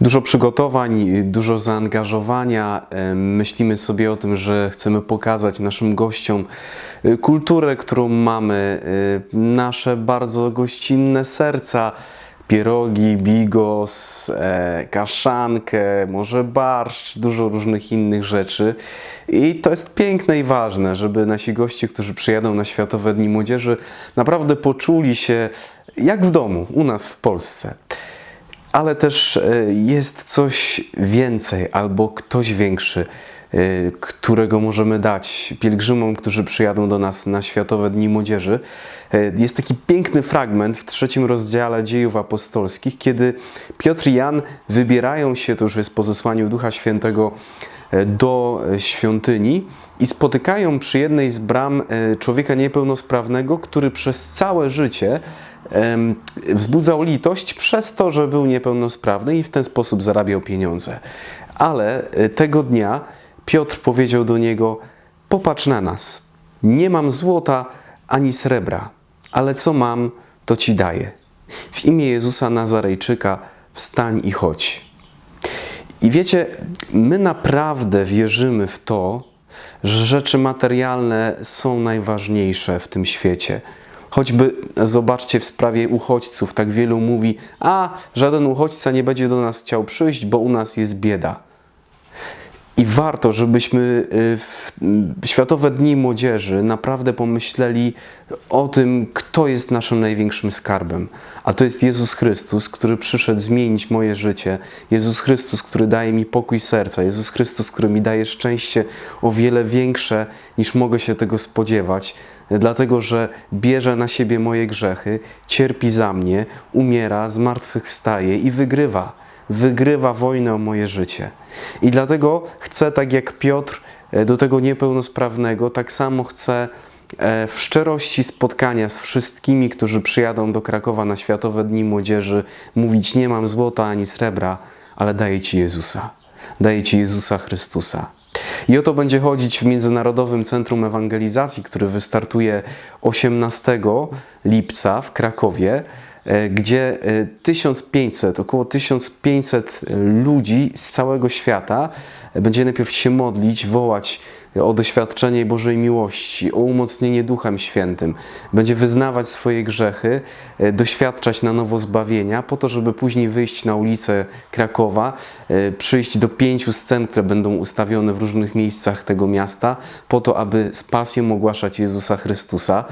Dużo przygotowań, dużo zaangażowania. E, Myślimy sobie o tym, że chcemy pokazać naszym gościom e, kulturę, którą mamy, e, nasze bardzo gościnne serca. Pierogi, bigos, kaszankę, może barszcz, dużo różnych innych rzeczy. I to jest piękne i ważne, żeby nasi goście, którzy przyjadą na Światowe Dni Młodzieży, naprawdę poczuli się jak w domu, u nas w Polsce ale też e, jest coś więcej albo ktoś większy, e, którego możemy dać pielgrzymom, którzy przyjadą do nas na Światowe Dni Młodzieży. E, Jest taki piękny fragment w trzecim rozdziale dziejów apostolskich, kiedy Piotr i Jan wybierają się, to już jest po zesłaniu Ducha Świętego, do świątyni i spotykają przy jednej z bram człowieka niepełnosprawnego, który przez całe życie wzbudzał litość przez to, że był niepełnosprawny i w ten sposób zarabiał pieniądze. Ale e, tego dnia Piotr powiedział do niego: Popatrz na nas. Nie mam złota ani srebra, ale co mam, to ci daję. W imię Jezusa Nazarejczyka wstań i chodź. I wiecie, my naprawdę wierzymy w to, że rzeczy materialne są najważniejsze w tym świecie. Choćby zobaczcie w sprawie uchodźców, tak wielu mówi: A, żaden uchodźca nie będzie do nas chciał przyjść, bo u nas jest bieda. I warto, żebyśmy y, w Światowe Dni Młodzieży naprawdę pomyśleli o tym, kto jest naszym największym skarbem. A to jest Jezus Chrystus, który przyszedł zmienić moje życie. Jezus Chrystus, który daje mi pokój serca. Jezus Chrystus, który mi daje szczęście o wiele większe, niż mogę się tego spodziewać. Dlatego, że bierze na siebie moje grzechy, cierpi za mnie, umiera, zmartwychwstaje i wygrywa wygrywa wojnę o moje życie. I dlatego chcę, tak jak Piotr, e, do tego niepełnosprawnego, tak samo chcę e, w szczerości spotkania z wszystkimi, którzy przyjadą do Krakowa na Światowe Dni Młodzieży, mówić: Nie mam złota ani srebra, ale daję Ci Jezusa. Daję Ci Jezusa Chrystusa. I o to będzie chodzić w Międzynarodowym Centrum Ewangelizacji, który wystartuje 18 lipca w Krakowie gdzie e, 1500, około 1500 ludzi z całego świata będzie najpierw się modlić, wołać o doświadczenie Bożej miłości, o umocnienie Duchem Świętym. Będzie wyznawać swoje grzechy, e, doświadczać na nowo zbawienia, po to, żeby później wyjść na ulicę Krakowa, e, przyjść do pięciu scen, które będą ustawione w różnych miejscach tego miasta, po to, aby z pasją ogłaszać Jezusa Chrystusa.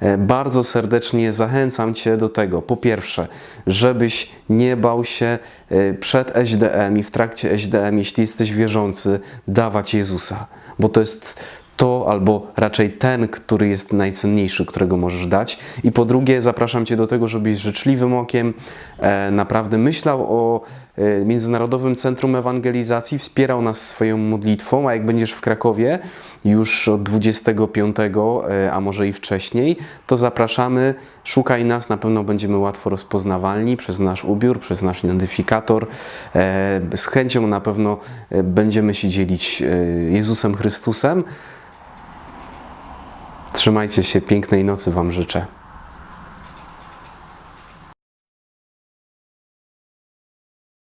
E, Bardzo serdecznie zachęcam Cię do tego, po pierwsze, żebyś nie bał się przed SDM i w trakcie SDM, jeśli jesteś wierzący, dawać Jezusa, bo to jest to, albo raczej ten, który jest najcenniejszy, którego możesz dać. I po drugie, zapraszam Cię do tego, żebyś życzliwym okiem e, naprawdę myślał o Międzynarodowym Centrum Ewangelizacji, wspierał nas swoją modlitwą, a jak będziesz w Krakowie już od 25, e, a może i wcześniej, to zapraszamy, szukaj nas, na pewno będziemy łatwo rozpoznawalni przez nasz ubiór, przez nasz identyfikator. E, Z chęcią na pewno będziemy się dzielić Jezusem Chrystusem. Trzymajcie się, pięknej nocy Wam życzę.